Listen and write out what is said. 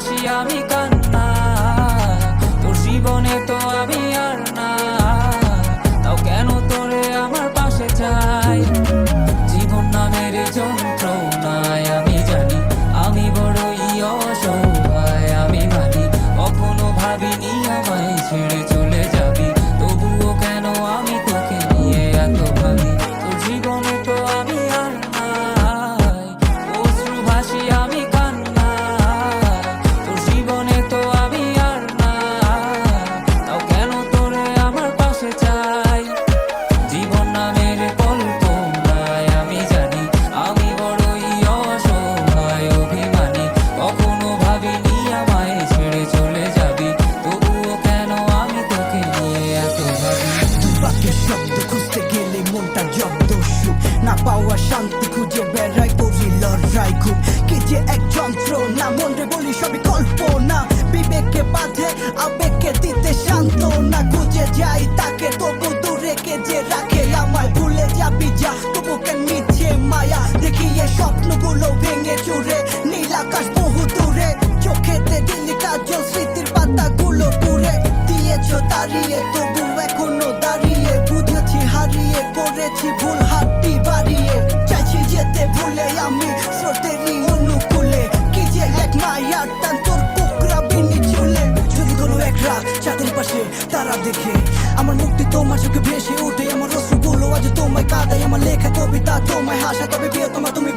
হাসি আমি কান্না। তোর জীবনে তো আমি আর না। তাও কেন তোরে আমার পাশে চাই? জীবন নামের যন্ত্রণায় আমি জানি, আমি বড়ই অসহায়, আমি মানি, কখনো ভাবিনি আমায় ছেড়ে শান্তি শব্দ খুঁজতে গেলে মনটা জব্দস্যু না পাওয়া শান্তি খুঁজে বেড়াই করি লড়াই খুব। কি যে এক যন্ত্র, না মনরে বলি সবই কল্পনা। বিবেকে বাঁধে, আবেগকে দিতে শান্ত না খুঁজে যাই তাকে, তবু দূরে কে যে রাখে। আমায় ভুলে যাবি যা, তবু কেন নিচে মায়া? দেখিয়ে স্বপ্নগুলো ভেঙে চুরে, নীল আকাশ বহু দূরে। চোখেতে দিল্লি কাজ স্মৃতির পাতাগুলো পুড়ে। দিয়েছ দাঁড়িয়ে তবু করেছি ভুল হাতটি বাড়িয়ে। চাইছি যেতে ভুলে আমি স্রোতেরই অনুকূলে। কি যে এক মায়ার টান তোর কোকরা বিনি চুলে। যদি কোনো এক রাত চাঁদের পাশে তারা দেখে। আমার মুক্তি তোমার চোখে ভেসে উঠে আমার রসগুলো আজ তোমায় কাঁদাই আমার লেখা কবিতা তোমায় হাসা তবে বিয়ে তোমার তুমি